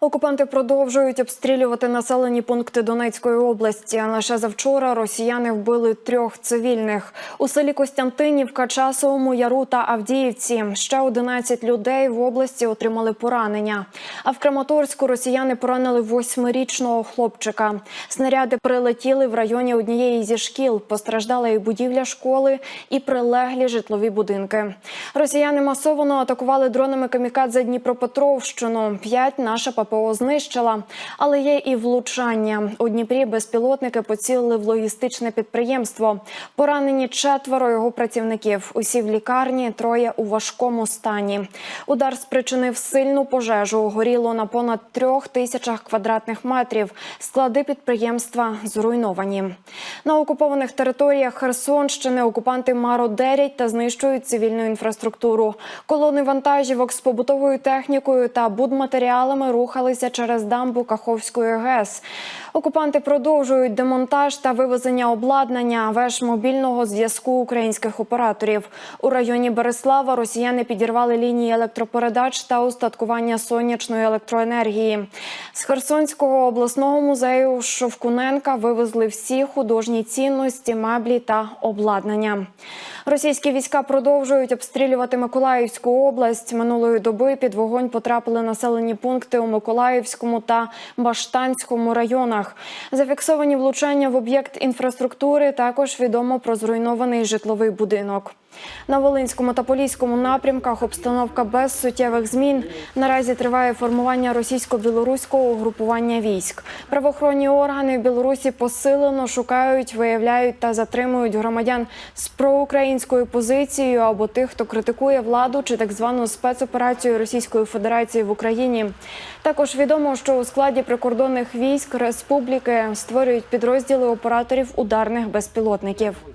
Окупанти продовжують обстрілювати населені пункти Донецької області. Лише завчора росіяни вбили трьох цивільних у селі Костянтинівка, Часовому Яру та Авдіївці. Ще 11 людей в області отримали поранення. А в Краматорську росіяни поранили восьмирічного хлопчика. Снаряди прилетіли в районі однієї зі шкіл. Постраждала і будівля школи, і прилеглі житлові будинки. Росіяни масово атакували дронами камікадзе Дніпропетровщину. П'ять наша ППО знищила, але є і влучання. У Дніпрі безпілотники поцілили в логістичне підприємство. Поранені четверо його працівників. Усі в лікарні, троє у важкому стані. Удар спричинив сильну пожежу. Горіло на понад трьох тисячах квадратних метрів. Склади підприємства зруйновані. На окупованих територіях Херсонщини окупанти мародерять та знищують цивільну інфраструктуру. Колони вантажівок з побутовою технікою та будматеріалами рухалися через дамбу Каховської ГЕС. Окупанти продовжують демонтаж та вивезення обладнання веж мобільного зв'язку українських операторів. У районі Береслава росіяни підірвали лінії електропередач та устаткування сонячної електроенергії. З Херсонського обласного музею Шовкуненка вивезли всі художні цінності, меблі та обладнання. Російські війська продовжують обстрілювати Миколаївську область. Минулої доби під вогонь потрапили населені пункти у Миколаївському та Баштанському районах. Зафіксовані влучання в об'єкт інфраструктури. Також відомо про зруйнований житловий будинок. На Волинському та Поліському напрямках обстановка без суттєвих змін. Наразі триває формування російсько-білоруського угрупування військ. Правоохоронні органи в Білорусі посилено шукають, виявляють та затримують громадян з проукраїнською позицією або тих, хто критикує владу чи так звану спецоперацію Російської Федерації в Україні. Також відомо, що у складі прикордонних військ республіки створюють підрозділи операторів ударних безпілотників.